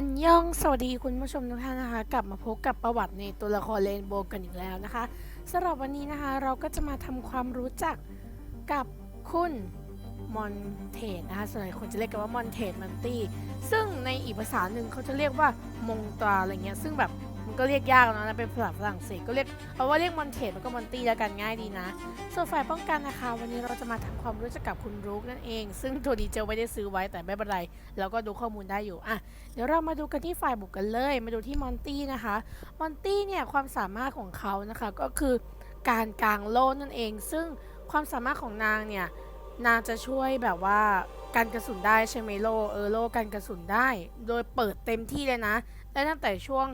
อันยองสวัสดีคุณผู้ชมทุกท่านนะคะ กลับมาพบกับประวัติในตัวละครเรนโบว์กันอีกแล้วนะคะสำหรับวันนี้นะคะเราก็จะมาทำความรู้จักกับคุณมอนเทสนะคะส่วนใหญ่คนจะเรียกกันว่ามอนเทสมันตี้ซึ่งในอีกภาษาหนึ่งเขาจะเรียกว่ามงตราอะไรเงี้ยซึ่งแบบ ก็เรียกยากเนอะนะเป็นภาษาฝรั่งเศสก็เรียกเอาว่าเรียกมอนเทสมันก็มอนตี้แล้วกันง่ายดีนะ ส่วนฝ่ายป้องกันนะคะ วันนี้เราจะมาทำความรู้จักกับคุณรุกนั่นเอง ซึ่งตัวดีเจลไม่ได้ซื้อไว้แต่ไม่เป็นไรเราก็ดูข้อมูลได้อยู่อะเดี๋ยวเรามาดูกันที่ฝ่ายบุกกันเลย มาดูที่มอนตี้นะคะมอนตี้เนี่ยความสามารถของเขานะคะก็คือการกางโล่นั่นเอง ซึ่งความสามารถของนางเนี่ยนางจะช่วยแบบว่าการกระสุนได้ใช่ไหมโลเออโลกันกระสุนได้ โดยเปิดเต็มที่เลยนะและตั้งแต่ช่วง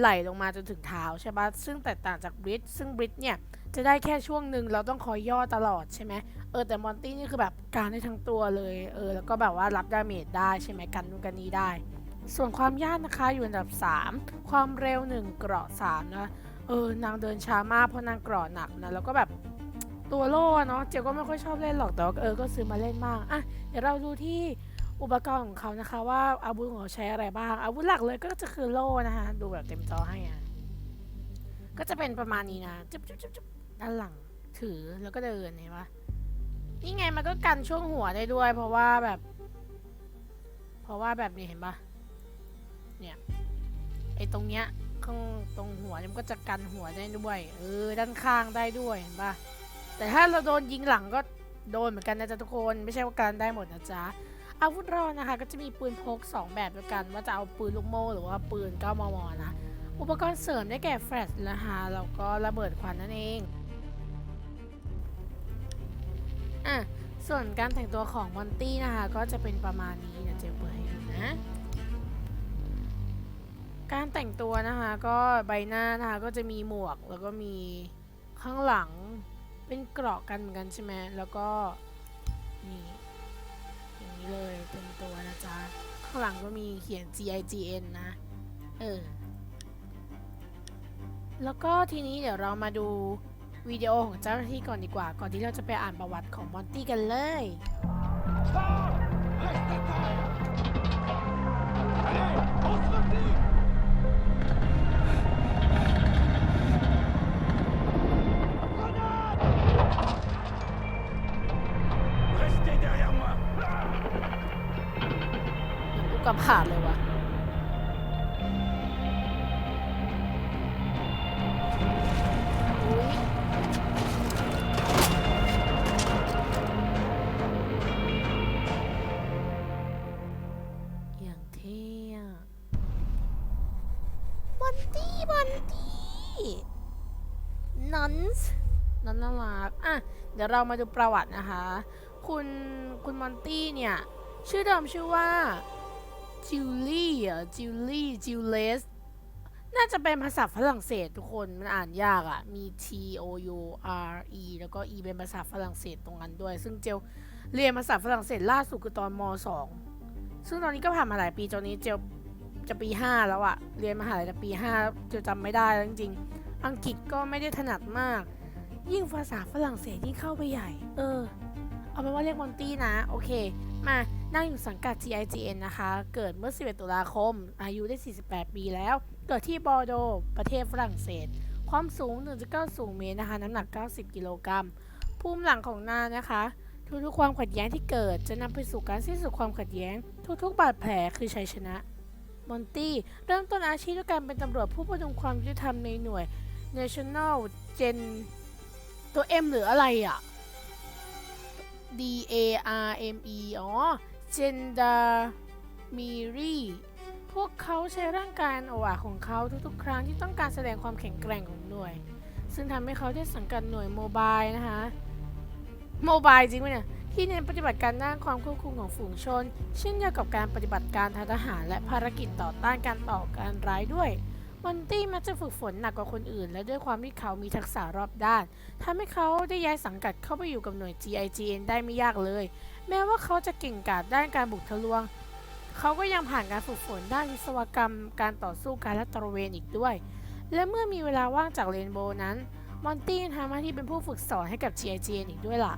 ไหลลงมาจนถึงเท้าใช่ปะซึ่งแตกต่างจากบริดซึ่งบริดเนี่ยจะได้แค่ช่วงหนึ่งเราต้องคอยย่อตลอดใช่ไหมเออแต่มอนตี้นี่คือแบบการได้ทั้งตัวเลยเออแล้วก็แบบว่ารับดาเมจได้ใช่ไหมกันนู่นกันนี้ได้ ส่วนความยากนะคะอยู่อันดับ 3 ความเร็ว 1 เกราะ3นะเออนางเดินช้ามากเพราะนางเกราะหนักนะแล้วก็แบบตัวโล่เนาะเจลก็ไม่ค่อยชอบเล่นหรอกแต่ว่าเออก็ซื้อมาเล่นมากอะเดี๋ยวเราดูที่ อุปกรณ์ของเขานะคะ ว่าอาวุธของเขาใช้อะไรบ้าง อาวุธหลักเลยก็จะคือโล่นะคะดูแบบเต็มจอให้อะก็จะเป็นประมาณนี้นะจุ๊บจุ๊บจุ๊บจุ๊บด้านหลังถือแล้วก็เดินเห็นปะนี่ไงมันก็กันช่วงหัวได้ด้วย เพราะว่าแบบ เพราะว่าแบบนี้เห็นปะเนี่ยไอ้ตรงเนี้ยข้างตรงหัวมันก็จะกันหัวได้ด้วย เออ ด้านข้างได้ด้วยเห็นปะแต่ถ้าเราโดนยิงหลังก็โดนเหมือนกันนะจ๊ะทุกคน ไม่ใช่ว่าการได้หมดนะจ๊ะ อาวุธเรานะคะก็จะมีปืนพก 2 แบบด้วยกันว่าจะเอาปืนลูกโม่หรือว่าปืน 9 มม นะ อุปกรณ์เสริมได้แก่แฟลชนะคะแล้วก็ระเบิดควันนั่นเองอะส่วนการแต่งตัวของมอนตี้นะคะ ก็จะเป็นประมาณนี้เดี๋ยวเจเปิดให้ดูนะ การแต่งตัวนะคะก็ใบหน้านะคะก็จะมีหมวกแล้วก็มีข้างหลังเป็นเกราะกันเหมือนกันใช่ไหมแล้วก็นี่ นี้เลยเป็นตัวนะจ๊ะ ข้างหลังก็มีเขียน G I G N นะ เออ แล้วก็ทีนี้เดี๋ยวเรามาดูวิดีโอของเจ้าหน้าที่ก่อนดีกว่า ก่อนที่เราจะไปอ่านประวัติของมอนตี้กันเลยเฮ้ย กกระผาดเลยว่ะอุ๊ยอย่างเท่อะมอนตี้มอนตี้นอนส์นอนน่ารักอะ เดี๋ยวเรามาดูประวัตินะคะ คุณคุณมอนตี้เนี่ย ชื่อเดิมชื่อว่า จิวลี่อะจิวลี่จิวเลสน่าจะเป็นภาษาฝรั่งเศสทุกคน มันอ่านยากอะ มี T O U R E แล้วก็ E เป็นภาษาฝรั่งเศสตรงนั้นด้วย ซึ่งเจลเรียนภาษาฝรั่งเศสล่าสุดคือตอนม 2 ซึ่งตอนนี้ก็ผ่านมาหลายปีตอนนี้เจลจะปี 5 แล้วอะเรียนมหาลัยจะปี 5 เจลจำไม่ได้แล้วจริงๆ อังกฤษก็ไม่ได้ถนัดมาก ยิ่งภาษาฝรั่งเศสยิ่งเข้าไปใหญ่ เออ เอาเป็นว่าเรียกมอนตี้นะ โอเค มา นั่งอยู่สังกัด GIGN นะคะ เกิดเมื่อ 11 ตุลาคม อายุได้ 48 ปีแล้ว เกิดที่บอร์โด ประเทศฝรั่งเศส ความสูง 1.90 เมตรนะคะ น้ำหนัก 90 กิโลกรัม ภูมิหลังของนางนะคะ ทุกๆ ความขัดแย้งที่เกิดจะนำไปสู่การสิ้นสุดความขัดแย้ง ทุกๆ บาดแผลคือชัยชนะ มอนตี้เริ่มต้นอาชีพด้วยการเป็นตำรวจผู้ประดุงความยุติธรรมในหน่วย National Gen ตัว M หรืออะไรอะ D A R M E อ๋อ Gendarmerie พวกเขาใช้ร่างกายอันโออาของเขาทุกๆ ครั้งที่ต้องการแสดงความแข็งแกร่งของหน่วย ซึ่งทำให้เขาได้สังกัดหน่วยโมบายนะคะโมบายจริงไหมเนี่ยที่เน้นปฏิบัติการด้านความควบคุมของฝูงชน เช่นเดียวกับการปฏิบัติการทางทหาร และภารกิจต่อต้านการต่อการร้ายด้วยมอนตี้มักจะฝึกฝนหนักกว่าคนอื่น และด้วยความที่เขามีทักษะรอบด้านทำให้เขาได้ย้ายสังกัดเข้าไปอยู่กับหน่วย GIGN ได้ไม่ยากเลย แม้ว่าเขาจะเก่งกาจด้านการบุกทะลวง เขาก็ยังผ่านการฝึกฝนด้านวิศวกรรม การต่อสู้การละตระเวนอีกด้วย และเมื่อมีเวลาว่างจากเรนโบว์นั้น มอนตี้ทำหน้าที่เป็นผู้ฝึกสอนให้กับ GIGN อีกด้วยล่ะ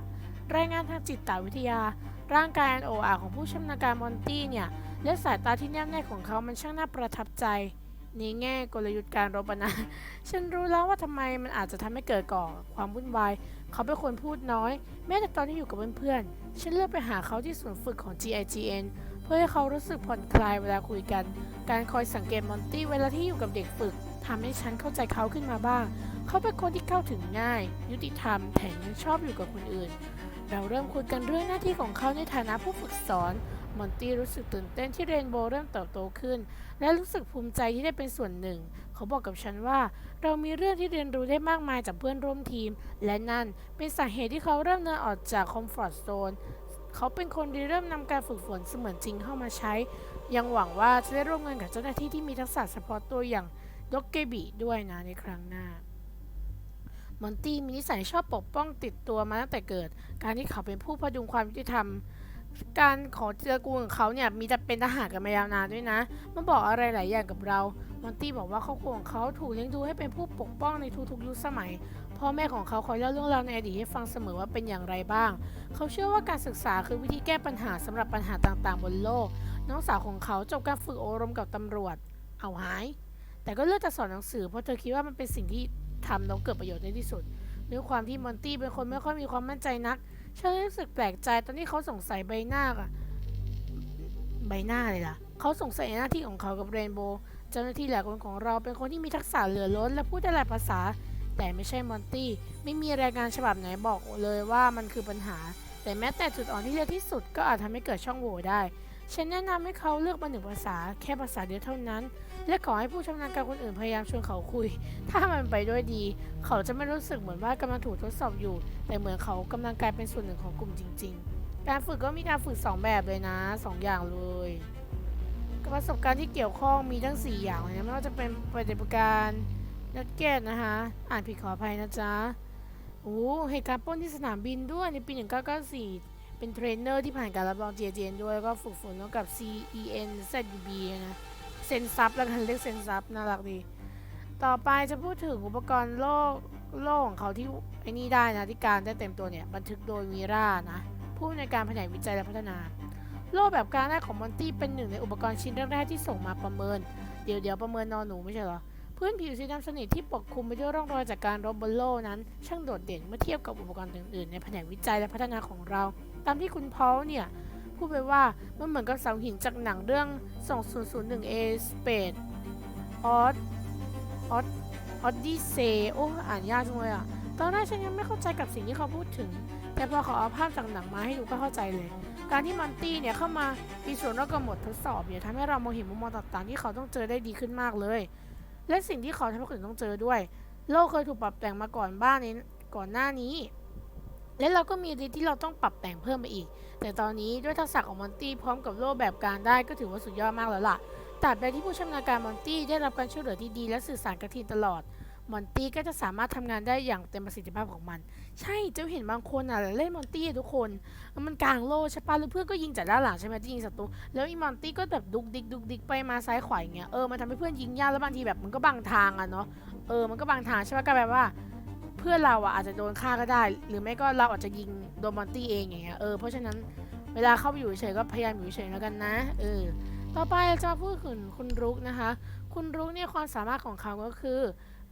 รายงานทางจิตวิทยา ร่างกายอันโออาของผู้ชำนาญการมอนตี้เนี่ย และสายตาที่แนบแน่ของเขามันช่างน่าประทับใจในแง่กลยุทธ์การรบนะ ฉันรู้แล้วว่าทำไมมันอาจจะทำให้เกิดก่อความวุ่นวาย เขาเป็นคนพูดน้อย แม้แต่ตอนที่อยู่กับเพื่อนๆ ฉันเลือกไปหาเขาที่ศูนย์ฝึกของ GIGN เพื่อให้เขารู้สึกผ่อนคลายเวลาคุยกัน การคอยสังเกตมอนตี้เวลาที่อยู่กับเด็กฝึกทำให้ฉันเข้าใจเขาขึ้นมาบ้าง เขาเป็นคนที่เข้าถึงง่าย ยุติธรรม แถมยังชอบอยู่กับคนอื่น เราเริ่มคุยกันเรื่องหน้าที่ของเขาในฐานะผู้ฝึกสอน มอนตี้รู้สึกตื่นเต้นที่เรนโบว์เริ่มเติบโตขึ้น และรู้สึกภูมิใจที่ได้เป็นส่วนหนึ่ง เขาบอกกับฉันว่า เรามีเรื่องที่เรียนรู้ได้มากมายจากเพื่อนร่วมทีม และนั่นเป็นสาเหตุที่เขาเริ่มเดินออกจากคอมฟอร์ทโซนเขาเป็นคนที่เริ่มนำการฝึกฝนเสมือนจริงเข้ามาใช้ ยังหวังว่าจะได้ร่วมงานกับเจ้าหน้าที่ที่มีทักษะเฉพาะตัวอย่างด็อกเกบิด้วยนะในครั้งหน้ามอนตี้มีนิสัยชอบปกป้องติดตัวมาตั้งแต่เกิด การที่เขาเป็นผู้พดุงความยุติธรรม การขอเจอกูลของเขาเนี่ยมีแต่เป็นทหารกันมายาวนานด้วยนะมาบอกอะไรหลายอย่างกับเรา มอนตี้บอกว่าครอบครัวของเขาถูกเลี้ยงดูให้เป็นผู้ปกป้องในทุกๆยุคสมัย พ่อแม่ของเขาคอยเล่าเรื่องราวในอดีตให้ฟังเสมอว่าเป็นอย่างไรบ้าง เขาเชื่อว่าการศึกษาคือวิธีแก้ปัญหาสำหรับปัญหาต่างๆ บนโลก น้องสาวของเขาจบการฝึกอบรมกับตำรวจ เอาหาย แต่ก็เลือกจะสอนหนังสือเพราะเธอคิดว่ามันเป็นสิ่งที่ทำแล้วเกิดประโยชน์ได้ที่สุดด้วยความที่มอนตี้เป็นคนไม่ค่อยมีความมั่นใจนัก ฉันรู้สึกแปลกใจตอนที่เขาสงสัยใบหน้าอะใบหน้าเลยล่ะ เขาสงสัยหน้าที่ของเขากับเรนโบว์เจ้าหน้าที่หลายคนของเราเป็นคนที่มีทักษะเหลือล้น และพูดได้หลายภาษา แต่ไม่ใช่มอนตี้ ไม่มีรายงานฉบับไหนบอกเลยว่ามันคือปัญหา แต่แม้แต่จุดอ่อนที่เล็กที่สุดก็อาจทำให้เกิดช่องโหว่ได้ ฉันแนะนำให้เขาเลือกมาหนึ่งภาษา แค่ภาษาเดียวเท่านั้น และขอให้ผู้ชำนาญการคนอื่นพยายามชวนเขาคุย ถ้ามันไปด้วยดี เขาจะไม่รู้สึกเหมือนว่ากำลังถูกทดสอบอยู่ แต่เหมือนเขากำลังกลายเป็นส่วนหนึ่งของกลุ่มจริง ๆ การฝึกก็มีการฝึก 2 แบบเลยนะสองอย่างเลยประสบการณ์ที่เกี่ยวข้องมีทั้ง 4 อย่างเลยนะไม่ว่าจะเป็นปฏิบัติการนัดเกตนะคะอ่านผิดขออภัยนะจ๊ะโอ้เหตุการณ์ป้นที่สนามบินด้วยในปี 1994 เป็นเทรนเนอร์ที่ผ่านการรับรอง JJN ด้วยแล้วก็ฝึกฝนร่วมกับ CEN ZB นะ เซนซับแล้วกันเรียกเซนซับน่ารักดี ต่อไปจะพูดถึงอุปกรณ์โลกโลกของเขาที่ไอ้นี่ได้นะที่การได้เต็มตัวเนี่ย บันทึกโดยวีรานะ ผู้ในการแผนกวิจัยและพัฒนา โลกแบบการแรกของมอนตี้เป็นหนึ่งในอุปกรณ์ชิ้นแรกๆที่ส่งมาประเมิน เดี๋ยวเดี๋ยวประเมินนอนหนูไม่ใช่เหรอพื้นผิวสีดำสนิทที่ปกคลุมไปด้วยร่องรอยจากการรบบนโลกนั้น ช่างโดดเด่นเมื่อเทียบกับอุปกรณ์อื่นๆ ในแผนกวิจัยและพัฒนาของเรา ตามที่คุณพอลเนี่ย พูดไปว่ามันเหมือนกับเสาหินจากหนังเรื่อง 2001 A Space Odd Odd Odyssey โอ้อ่านยากจังเลยอะ ตอนแรกฉันยังไม่เข้าใจกับสิ่งที่เขาพูดถึง แต่พอเขาเอาภาพจากหนังมาให้ดูก็เข้าใจเลย การที่มอนตี้เนี่ยเข้ามามีส่วนร่วมกับหมดทดสอบเนี่ยทำให้เรามองเห็นมุมมองต่างๆ ที่เขาต้องเจอได้ดีขึ้นมากเลย และสิ่งที่เขาทำให้คนอื่นต้องเจอด้วย โลกเคยถูกปรับแต่งมาก่อนบ้านนี้ก่อนหน้านี้ และเราก็มีอะไรที่เราต้องปรับแต่งเพิ่มไปอีก แต่ตอนนี้ด้วยทักษะของมอนตี้พร้อมกับโล่แบบการได้ก็ถือว่าสุดยอดมากแล้วล่ะตราบใดที่ผู้ชำนาญการมอนตี้ได้รับการช่วยเหลือที่ดีและสื่อสารกับทีมตลอด มอนตี้ก็จะสามารถทำงานได้อย่างเต็มประสิทธิภาพของมัน ใช่เจ้าเห็นบางคนอะเล่นมอนตี้ทุกคน มันกลางโล่ใช่ปะแล้วเพื่อนก็ยิงจากด้านหลังใช่ไหมที่ยิงศัตรู แล้วอีมอนตี้ก็แบบดุกดิกดุกดิกไปมาซ้ายขวาอย่างเงี้ย เออ มันทำให้เพื่อนยิงยากแล้วบางทีแบบมันก็บังทางอะเนาะ เออ มันก็บังทางใช่ปะก็แบบว่า พื่อนเราอะอาจจะโดนฆ่าก็ได้ หรือไม่ก็เราอาจจะยิงโดนมอนตี้เองอย่างเงี้ยเออเพราะฉะนั้นเวลาเข้าไปอยู่เฉยก็พยายามอยู่เฉยแล้วกันนะเออต่อไปจะพูดถึงคุณรุกนะคะ คุณรุกเนี่ยความสามารถของเขาก็คือ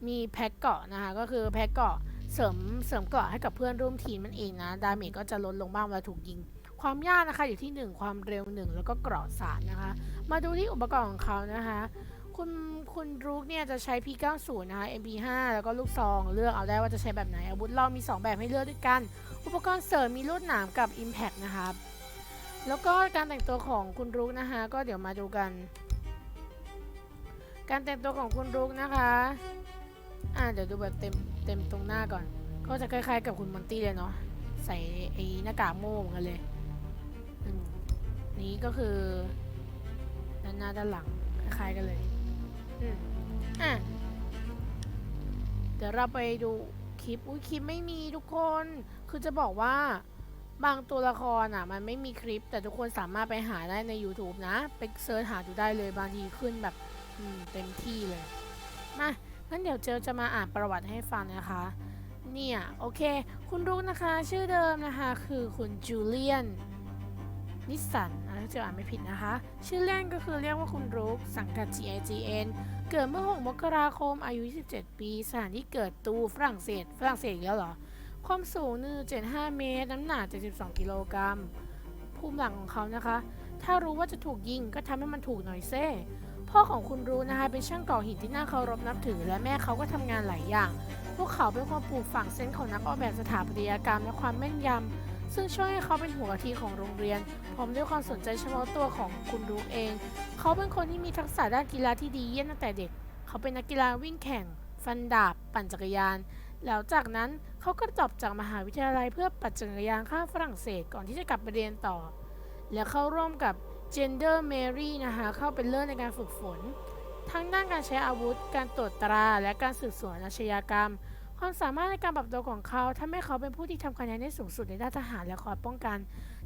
มีแพ็กเกาะนะคะก็คือแพ็กเกาะเสริมเสริมเกาะให้กับเพื่อนร่วมทีมนั่นเองนะดาเมจก็จะลดลงบ้างเวลาถูกยิง ความยากนะคะอยู่ที่ 1 ความเร็ว 1 แล้วก็เกราะสารนะคะ มาดูที่อุปกรณ์ของเขานะคะ คุณคุณรุกเนี่ยจะใช้ P90 นะคะ MP5 แล้วก็ลูกซองเลือกเอาได้ว่าจะใช้แบบไหน อาวุธเรามี 2 แบบให้เลือกด้วยกัน อุปกรณ์เสริมมีลูดหนามกับ Impact นะคะแล้วก็การแต่งตัวของคุณรุกนะคะ ก็เดี๋ยวมาดูกัน การแต่งตัวของคุณรุกนะคะอ่าเดี๋ยวดูแบบเต็มเต็มตรงหน้าก่อน ก็จะคล้ายๆกับคุณมอนตี้เลยเนาะใส่ไอ้หน้ากากโม่งกันเลยนี้ก็คือด้านหน้าด้านหลังคล้ายๆกันเลย อะเดี๋ยวเราไปดูคลิป อุ้ยคลิปไม่มีทุกคน คือจะบอกว่าบางตัวละครอะ มันไม่มีคลิป แต่ทุกคนสามารถไปหาได้ใน YouTube นะ ไปเซิร์ชหาดูได้เลยบางทีขึ้นแบบเต็มที่เลย มางั้นเดี๋ยวเจอจะมาอ่านประวัติให้ฟังนะคะ เนี่ย โอเค คุณรุกนะคะ ชื่อเดิมนะคะ คือคุณจูเลียน นิสสัน อ่าจะอ่านไม่ผิดนะคะ ชื่อเล่นก็คือเรียกว่าคุณรุกสังกัด GIGN เกิดเมื่อ 6 มกราคม อายุ 27 ปี สถานที่เกิดตูฝรั่งเศส ฝรั่งเศสอีกแล้วเหรอ ความสูง 1.75 เมตร น้ำหนัก 72 กิโลกรัม ภูมิหลังของเขานะคะ ถ้ารู้ว่าจะถูกยิงก็ทำให้มันถูกหน่อยเซ่พ่อของคุณรู้นะคะ เป็นช่างก่อหินที่น่าเคารพนับถือ และแม่เขาก็ทำงานหลายอย่าง พวกเขาเป็นคนปลูกฝังเซนของนักออกแบบสถาปัตยกรรมและความแม่นยำ ซึ่งช่วยให้เขาเป็นหัวกะทิของโรงเรียนพร้อมด้วยความสนใจเฉพาะตัวของคุณรู้เอง เขาเป็นคนที่มีทักษะด้านกีฬาที่ดีเยี่ยมตั้งแต่เด็ก เขาเป็นนักกีฬาวิ่งแข่ง ฟันดาบ ปั่นจักรยาน แล้วจากนั้นเขาก็จบจากมหาวิทยาลัยเพื่อปั่นจักรยานข้ามฝรั่งเศสก่อนที่จะกลับไปเรียนต่อ และเข้าร่วมกับ Gender Mary นะคะเข้าเป็นเลิศในการฝึกฝนทั้งด้านการใช้อาวุธ การตรวจตรา และการสืบสวนอาชญากรรม ความสามารถในการปรับตัวของเขาทำให้เขาเป็นผู้ที่ทำคะแนนได้สูงสุดในด้านทหารและคอยป้องกัน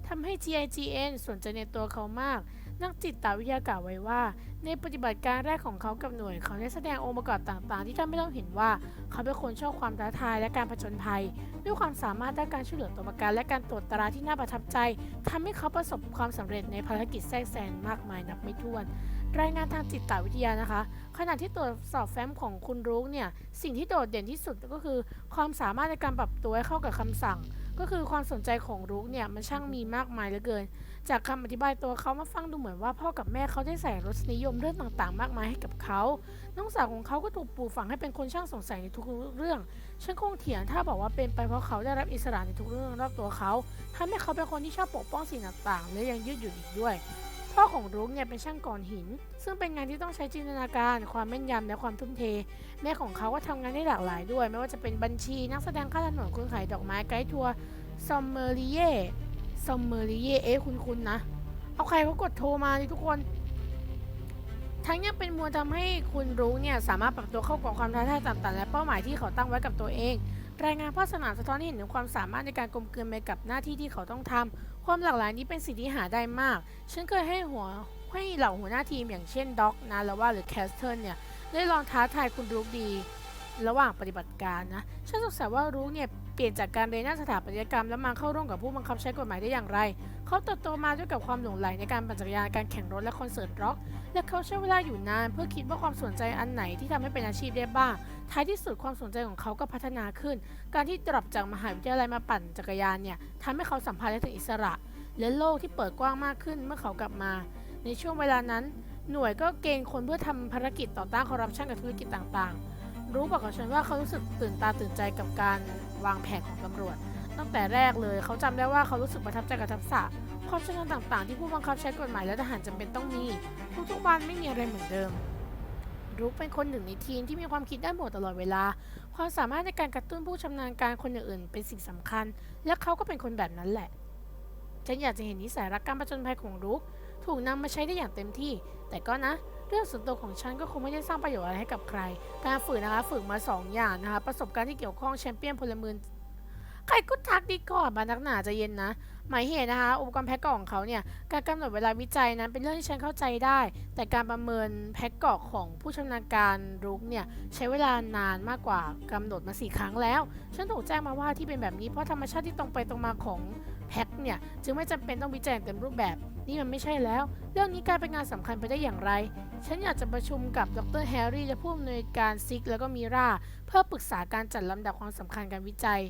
ทำให้ GIGN สนใจในตัวเขามาก นักจิตวิทยากล่าวไว้ว่า ในปฏิบัติการแรกของเขากับหน่วย เขาได้แสดงองค์ประกอบต่างๆ ที่ทำให้เราเห็นว่า เขาเป็นคนชอบความท้าทายและการผจญภัย ด้วยความสามารถด้านการช่วยเหลือตัวประกันและการตรวจตราที่น่าประทับใจทำให้เขาประสบความสำเร็จในภารกิจแทรกแซงมากมายนับไม่ถ้วน รายงานทางจิตวิทยานะคะ ขณะที่ตรวจสอบแฟ้มของคุณรุ้งเนี่ย สิ่งที่โดดเด่นที่สุดก็คือ ความสามารถในการปรับตัวให้เข้ากับคำสั่ง ก็คือความสนใจของรุ้งเนี่ยมันช่างมีมากมายเหลือเกิน จากคำอธิบายตัวเขามาฟังดูเหมือนว่าพ่อกับแม่เขาได้ใส่รสนิยมเรื่องต่างๆ มากมายให้กับเขา น้องสาวของเขาก็ถูกปลูกฝังให้เป็นคนช่างสงสัยในทุกเรื่อง ฉันคงเถียงถ้าบอกว่าเป็นไปเพราะเขาได้รับอิสระในทุกเรื่องรอบตัวเขาทำให้เขาเป็นคนที่ชอบปกป้องสิ่งต่างๆ และยังยืดหยุ่นอีกด้วย พ่อของรุ้งเนี่ยเป็นช่างก่อนหิน ซึ่งเป็นงานที่ต้องใช้จินตนาการ ความแม่นยำและความทุ่มเท แม่ของเขาก็ทำงานได้หลากหลายด้วย ไม่ว่าจะเป็นบัญชีนักแสดงข้าถนนคนขายดอกไม้ไกด์ทัวร์ซอมเมอริเย่ซอมเมอริเย่เอ๊ะคุณๆนะ เอาใครเขากดโทรมาดิทุกคนทั้งยังเป็นมวลทำให้คุณรู้เนี่ยสามารถปรับตัวเข้ากับความท้าทายต่างๆและเป้าหมายที่เขาตั้งไว้กับตัวเอง รายงานภาคสนามสะท้อนให้เห็นถึงความสามารถในการกลมกลืนไปกับหน้าที่ที่เขาต้องทำ ความหลากหลายนี้เป็นสิ่งที่หาได้มาก ฉันเคยให้หัวให้เหล่าหัวหน้าทีมอย่างเช่นด็อกนาลาว่าหรือแคสเทิลเนี่ย ได้ลองท้าทายคุณรู้ดี ระหว่างปฏิบัติการนะ ฉันสงสัยว่ารู้เนี่ยเปลี่ยนจากการเรียนด้านสถาปัตยกรรมแล้วมาเข้าร่วมกับผู้บังคับใช้กฎหมายได้อย่างไร เขาเติบโตมาด้วยกับความหลงใหลในการปั่นจักรยานการแข่งรถและคอนเสิร์ตร็อก และเขาใช้เวลาอยู่นานเพื่อคิดว่าความสนใจอันไหนที่ทำให้เป็นอาชีพได้บ้าง ท้ายที่สุดความสนใจของเขาก็พัฒนาขึ้น การที่ดรอปจากมหาวิทยาลัยมาปั่นจักรยานเนี่ยทำให้เขาสัมผัสได้ถึงอิสระ และโลกที่เปิดกว้างมากขึ้นเมื่อเขากลับมา ในช่วงเวลานั้น หน่วยก็เกณฑ์คนเพื่อทำภารกิจต่อต้านคอร์รัปชันกับธุรกิจต่างๆ รู้บอกกับฉันว่าเขารู้สึกตื่นตาตื่นใจกับการวางแผนของตำรวจ ตั้งแต่แรกเลยเขาจำได้ว่าเขารู้สึกประทับใจกับทักษะความชำนาญต่างๆ ที่ผู้บังคับใช้กฎหมายและทหารจำเป็นต้องมี ทุกๆวันไม่มีอะไรเหมือนเดิมรุกเป็นคนหนึ่งในทีมที่มีความคิดด้านบวกตลอดเวลา ความสามารถในการกระตุ้นผู้ชำนาญการคนอื่นๆเป็นสิ่งสำคัญ และเขาก็เป็นคนแบบนั้นแหละ ฉันอยากจะเห็นนิสัยรักการผจญภัยของรุกถูกนำมาใช้ได้อย่างเต็มที่ แต่ก็นะ เรื่องส่วนตัวของฉันก็คงไม่ได้สร้างประโยชน์อะไรให้กับใคร การฝึกนะคะฝึกมา 2 อย่างนะคะ ประสบการณ์ที่เกี่ยวข้องแชมเปี้ยนพลเมืองใครก็ทักดีก่อนมานักหนาจะเย็นนะ หมายเหตุนะคะ อุปกรณ์แพ็กเกาะของเขาเนี่ย การกำหนดเวลาวิจัยนั้นเป็นเรื่องที่ฉันเข้าใจได้ แต่การประเมินแพ็กเกาะของผู้ชำนาญการรุกเนี่ย ใช้เวลานานมากกว่ากำหนดมาสี่ครั้งแล้ว ฉันถูกแจ้งมาว่าที่เป็นแบบนี้เพราะธรรมชาติที่ตรงไปตรงมาของแพ็กเนี่ย จึงไม่จำเป็นต้องวิจัยเต็มรูปแบบ นี่มันไม่ใช่แล้ว เรื่องนี้กลายเป็นงานสำคัญไปได้อย่างไร ฉันอยากจะประชุมกับดรแฮร์รี่และผู้อำนวยการซิกแล้วก็มีราเพื่อปรึกษาการจัดลำดับความสำคัญการวิจัย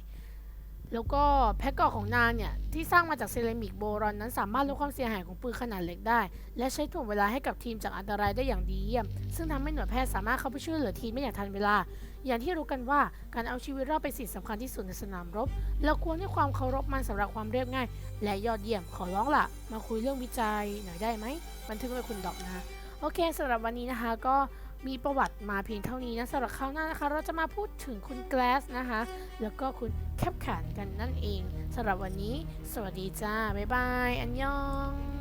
แล้วก็แพ็กเกาะของนางเนี่ย ที่สร้างมาจากเซรามิกโบรอนนั้นสามารถลดความเสียหายของปืนขนาดเล็กได้ และใช้ถ่วงเวลาให้กับทีมจากอันตรายได้อย่างดีเยี่ยม ซึ่งทำให้หน่วยแพทย์สามารถเข้าไปช่วยเหลือทีมไม่อย่างทันเวลา อย่างที่รู้กันว่าการเอาชีวิตรอดเป็นสิ่งสำคัญที่สุดในสนามรบเราควรให้ความเคารพมันสำหรับความเรียบง่าย และยอดเยี่ยมขอร้องล่ะ มาคุยเรื่องวิจัยหน่อยได้ไหมบันทึกไว้คุณดอกนะโอเคสำหรับวันนี้นะคะก็ มีประวัติมาเพียงเท่านี้นะสำหรับคราวหน้านะคะ เราจะมาพูดถึงคุณแกลสนะคะ แล้วก็คุณแคปขนกันนั่นเองสำหรับวันนี้ สวัสดีจ้า บ๊ายบาย อันยอง